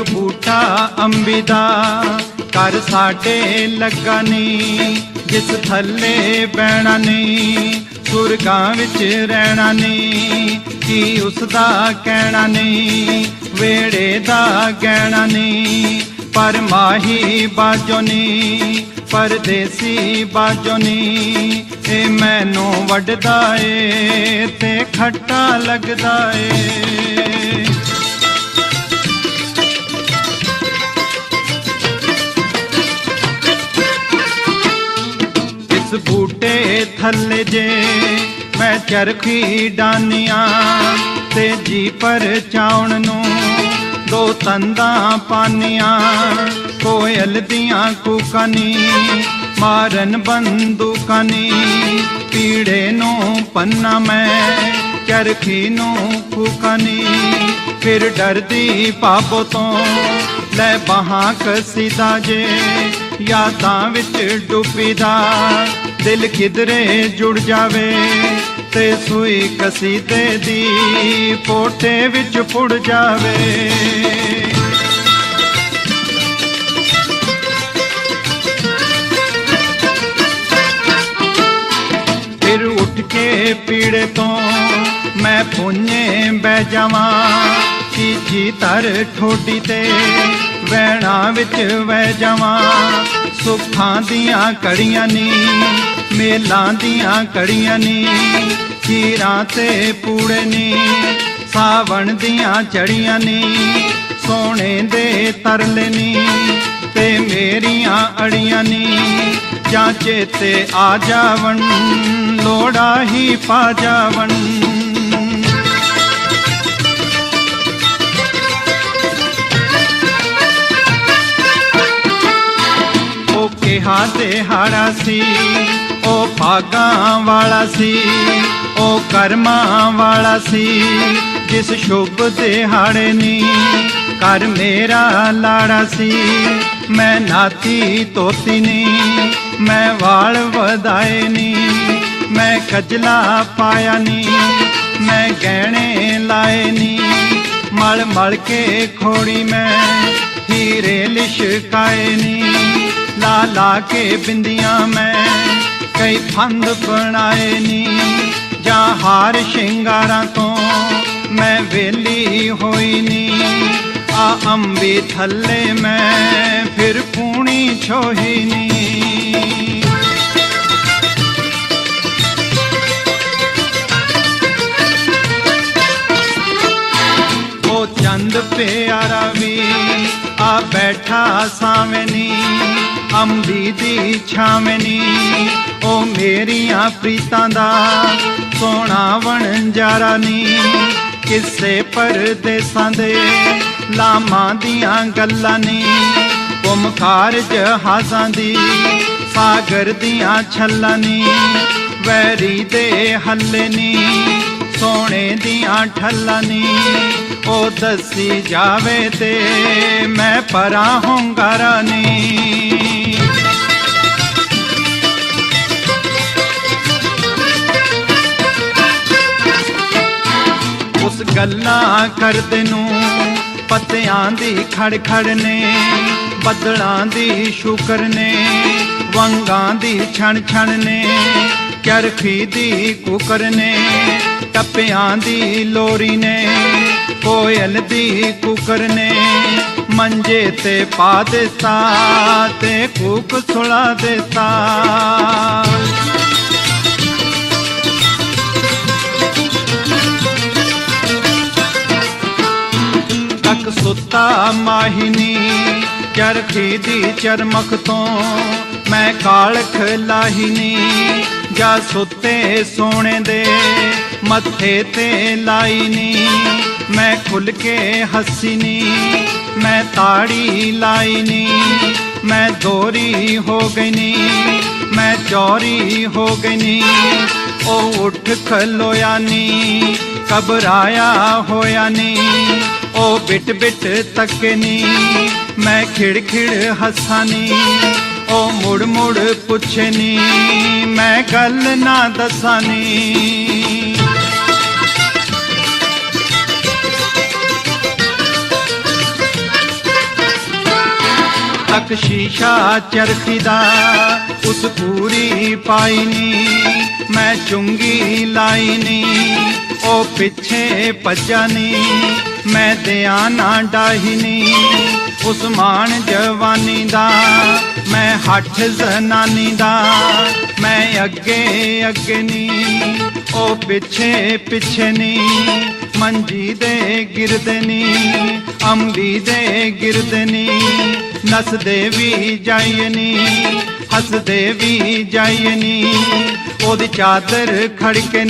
ਬੈਠਾ ਅੰਬਿਦਾ। ਕਰ ਸਾਡੇ ਲੱਗਾ ਨੀ ਜਿਸ ਥੱਲੇ ਬਹਿਣਾ ਨੀ ਸੁਰਗਾਂ ਵਿੱਚ ਰਹਿਣਾ ਨੀ ਕੀ ਉਸ ਦਾ ਕਹਿਣਾ ਨਹੀਂ ਵੇੜੇ ਦਾ ਕਹਿਣਾ ਨੀ ਪਰ ਮਾਹੀ ਬਾਜੋ ਨੀ ਪਰਦੇਸੀ ਬਾਜੋ ਨੀ ਇਹ ਮੈਨੂੰ ਵੱਡਦਾ ਏ ਤੇ ਖੱਟਾ ਲੱਗਦਾ ਏ। ਬੂਟੇ ਥੱਲੇ ਜੇ ਮੈਂ ਚਰਖੀ ਡਾਨੀਆਂ ਤੇ ਜੀ ਪਰ ਚਾਉਣ ਨੂੰ ਦੋ ਤੰਦਾਂ ਪਾਨੀਆਂ, ਕੋਇਲ ਦੀਆਂ ਕੁਕਨੀ, ਮਾਰਨ ਬੰਦੂਕਾਂ ਨੀ ਪੀੜੇ ਨੂੰ ਪੰਨਾ ਮੈਂ, ਚਰਖੀ ਨੂੰ ਕੂਕਾਂ ਫਿਰ ਡਰਦੀ ਪਾਪੋ ਤੋਂ ਲੈ ਬਾਹਾਂ ਕਸੀਦਾ ਜੇ, ਯਾਦਾਂ ਵਿੱਚ ਡੁੱਬੀਦਾ। ਦਿਲ ਕਿਧਰੇ ਜੁੜ ਜਾਵੇ ਤੇ ਸੂਈ ਕਸੀਦੇ ਦੀ ਪੋਟੇ ਵਿੱਚ ਪੁੜ ਜਾਵੇ। ਫਿਰ ਉੱਠ ਕੇ ਪੀੜੇ ਤੋਂ ਮੈਂ ਪੁੰਨੇ ਬਹਿ ਜਾਵਾਂ ਚੀਚੀ ਤਰ ਠੋਡੀ ਤੇ ਵਹਿਣਾ ਵਿੱਚ ਵਹਿ ਜਾਵਾਂ। ਸੁੱਖਾਂ ਦੀਆਂ ਕੜੀਆਂ ਨੀ, ਮੇਲਾਂ ਦੀਆਂ ਕੜੀਆਂ ਨੀ ਚੀਰਾਂ ਤੇ ਪੂੜੇ ਨੀ, ਸਾਵਣ ਦੀਆਂ ਚੜੀਆਂ ਨੀ ਸੋਹਣੇ ਦੇ ਤਰਲੇ ਨੀ ਤੇ ਮੇਰੀਆਂ ਅੜੀਆਂ ਨੀ। ਜਾਂ ਚੇਤੇ ਆ ਜਾਵਣ, ਲੋੜਾ ਹੀ ਪਾ ਜਾਵਣ। ਉਹ ਤੇ ਹਾੜਾ ਸੀ, ਉਹ ਭਾਗਾਂ ਵਾਲਾ ਸੀ, ਉਹ ਕਰਮਾਂ ਵਾਲਾ ਸੀ, ਜਿਸ ਸ਼ੁਭ ਦਿਹਾੜੇ ਨੀ, ਕਰ ਮੇਰਾ ਲਾੜਾ ਸੀ। ਮੈਂ ਨਾਤੀ ਤੋਤੀ ਨੀ, ਮੈਂ ਵਾਲ ਵਧਾਏ ਨੀ, ਮੈਂ ਕਜਲਾ ਪਾਇਆ ਨੀ, ਮੈਂ ਗਹਿਣੇ ਲਾਏ ਨੀ, ਮਲ ਮਲ ਕੇ ਖੋੜੀ ਮੈਂ ਹੀਰੇ ਲਿਸ਼ਕਾਏ ਨੀ। ਲਾ ਲਾ ਕੇ ਬਿੰਦੀਆਂ ਮੈਂ ਕਈ ਫੰਦ ਬਣਾਏ ਨੀ। ਜਾਂ ਹਾਰ ਸ਼ਿੰਗਾਰਾਂ ਤੋਂ ਮੈਂ ਵੇਲੀ ਹੋਈ ਨੀ। ਆ ਅੰਬੀ ਥੱਲੇ ਮੈਂ ਫਿਰ ਪੂਣੀ ਛੋਹੀ ਨੀ। ਉਹ ਚੰਦ ਪਿਆਰਾ ਵੀ ਆ ਬੈਠਾ ਸਾਵਣੀ ਅੰਬੀ ਦੀ ਛਾਵਣੀ ਉਹ ਮੇਰੀਆਂ ਪ੍ਰੀਤਾਂ ਦਾ ਸੋਹਣਾ ਵਣਜਾਰਾ ਨੀ। ਕਿਸੇ ਪਰਦੇਸਾਂ ਦੇ ਲਾਮਾਂ ਦੀਆਂ ਗੱਲਾਂ ਨੀ। ਕੁਮਕਾਰ ਜਹਾਜ਼ਾਂ ਦੀ ਸਾਗਰ ਦੀਆਂ ਛੱਲਾਂ ਨੀ। ਵੈਰੀ ਦੇ ਹੱਲੇ ਨੀ, ਸੋਹਣੇ ਦੀਆਂ ਠੱਲਾਂ ਨੀ। ਉਹ ਦੱਸੀ ਜਾਵੇ ਤੇ ਮੈਂ ਪਰਾਂ ਹੁੰਗਾਰਾ ਨੀ ਉਸ ਗੱਲਾਂ ਕਰਦੇ ਨੂੰ ਪੱਤਿਆਂ ਦੀ ਖੜ ਖੜ ਨੇ, ਬੱਦਲਾਂ ਦੀ ਸ਼ੁਕਰ ਨੇ, ਵੰਗਾਂ ਦੀ ਛਣ ਛਣ ਨੇ ਚਰਖੀ ਦੀ ਕੁਕਰ ਨੇ, ਟੱਪਿਆਂ ਦੀ ਲੋਰੀ ਨੇ। ਕੋਇਲ ਦੀ ਕੁਕਰ ਨੇ ਮੰਜੇ ਤੇ ਪਾ ਦਿੱਤਾ ਤੇ ਕੂਕ ਸੁਲਾ ਦਿੱਤਾ। ਤੱਕ ਸੁੱਤਾ ਮਾਹਿਨੀ ਚਰਖੀ ਦੀ ਚਰਮਖ ਤੋਂ ਮੈਂ ਕਾਲਖ ਲਾਹਿਨੀ, ਜਾ ਸੁੱਤੇ ਸੋਹਣੇ ਦੇ ਮੱਥੇ ਤੇ ਲਾਈ ਨੀ ਮੈਂ ਖੁੱਲ ਕੇ ਹੱਸੀਨੀ, ਮੈਂ ਤਾੜੀ ਲਾਈ ਲਾਈਨੀ, ਮੈਂ ਦੋਰੀ ਹੋ ਗਈ ਨੀ ਮੈਂ ਚੋਰੀ ਹੋ ਗਈ ਨੀ ਉਹ ਉੱਠ ਖਲੋਇਆ ਨੀ ਘਬਰਾਇਆ ਹੋਇਆ ਨੀ ਉਹ ਬਿਟ ਬਿਟ ਤੱਕੇ ਨੀ ਮੈਂ ਖਿੜ ਖਿੜ ਹੱਸਾਂ ਨੀ ਉਹ ਮੁੜ ਮੁੜ ਪੁੱਛੇ ਨੀ ਮੈਂ ਗੱਲ ਨਾ ਦੱਸਾਂ ਨੀ ਤੱਕ ਸ਼ੀਸ਼ਾ ਚਰਖੀ ਦਾ ਉਸ ਪੂਰੀ ਪਾਈ ਨੀ, ਮੈਂ ਚੁੰਗੀ ਲਾਈ ਨੀ, ਉਹ ਪਿੱਛੇ ਭੱਜਾ ਨੀ, ਮੈਂ ਦਿਆਂ ਨਾ ਡਾਹੀ ਨੀ ਉਸਮਾਨ ਜਵਾਨੀ ਦਾ, ਮੈਂ ਹੱਠ ਜ਼ਨਾਨੀ ਦਾ, ਮੈਂ ਅੱਗੇ ਅੱਗੇ ਨੀ, ਉਹ ਪਿੱਛੇ ਪਿੱਛੇ ਨੀ, ਮੰਜੀ ਦੇ ਗਿਰਦਨੀ ਅੰਬੀ ਦੇ ਗਿਰਦਨੀ ਨਸਦੇ ਵੀ ਜਾਈਏ ਹੱਸਦੇ ਵੀ ਜਾਈਏ ਉਹਦੀ ਚਾਦਰ ਖੜਕੇ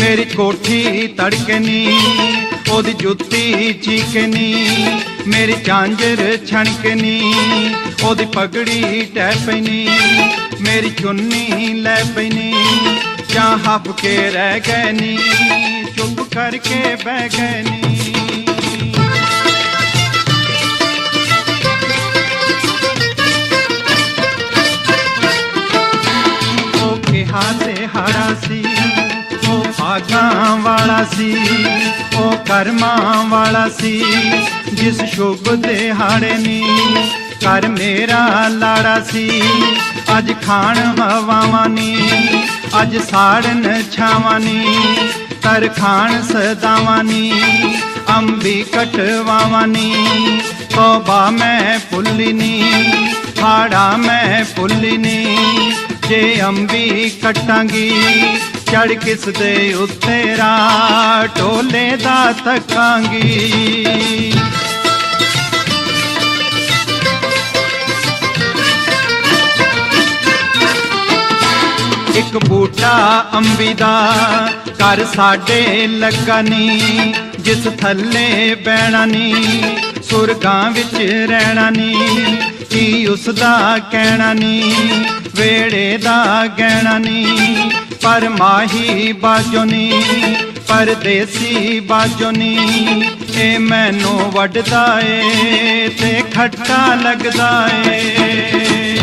ਮੇਰੀ ਕੋਠੀ ਤੜਕੇ ਉਹਦੀ ਜੁੱਤੀ ਚੀਕੇ ਮੇਰੀ ਚਾਂਜਰ ਛਣਕੇ ਉਹਦੀ ਪਗੜੀ ਟੈ ਪੈਣੀ ਮੇਰੀ ਚੁੰਨੀ ਲੈ ਪੈਣੀ ਜਾਂ ਹੱਪ ਕੇ ਰਹਿ ਗਏ ਨੀ, ਚੁੱਪ ਕਰਕੇ ਬਹਿ ਗਏ ਨੀ। ਵਾਲਾ ਸੀ, ਉਹ ਕਰਮਾਂ ਵਾਲਾ ਸੀ, ਜਿਸ ਸ਼ੁਭ ਦੇ ਹਾੜੇ ਨੀ। ਕਰ ਮੇਰਾ ਲਾੜਾ ਸੀ, ਅੱਜ ਖਾਣ ਹਵਾਵਾਂ ਨੀ, ਅੱਜ ਸਾੜਨ ਛਾਵਾਂ ਨੀ ਕਰ ਖਾਣ ਸਦਾਵਾਂ ਨੀ, ਅੰਬੀ ਕਟਵਾਵਾਂ ਨੀ। ਤੋਬਾ ਮੈਂ ਫੁੱਲੀ ਨੀ, ਹਾੜਾ ਮੈਂ ਫੁੱਲੀ ਨੀ, ਜੇ ਅੰਬੀ ਕਟਾਂਗੀ ਚੜ ਕਿਸ ਦੇ ਉੱਤੇ ਰਾ ਟੋਲੇ ਦਾ ਤੱਕਾਂਗੀ। ਇੱਕ ਬੂਟਾ ਅੰਬੀ ਦਾ ਘਰ ਸਾਡੇ ਲੱਗਾ ਨੀ ਜਿਸ ਥੱਲੇ ਬਹਿਣਾ ਨੀ, ਸੁਰਗਾਂ ਵਿੱਚ ਰਹਿਣਾ ਨੀ। ਕੀ ਉਸ ਦਾ ਕਹਿਣਾ ਨੀ? ਵੇੜੇ ਦਾ ਗਹਿਣਾ ਨੀ? ਪਰ ਮਾਹੀ ਬਾਜੋ ਨੀ ਪਰਦੇਸੀ ਬਾਜੋ ਨੀ। ਇਹ ਮੈਨੂੰ ਵੱਢਦਾ ਏ ਤੇ ਖੱਟਾ ਲੱਗਦਾ ਏ।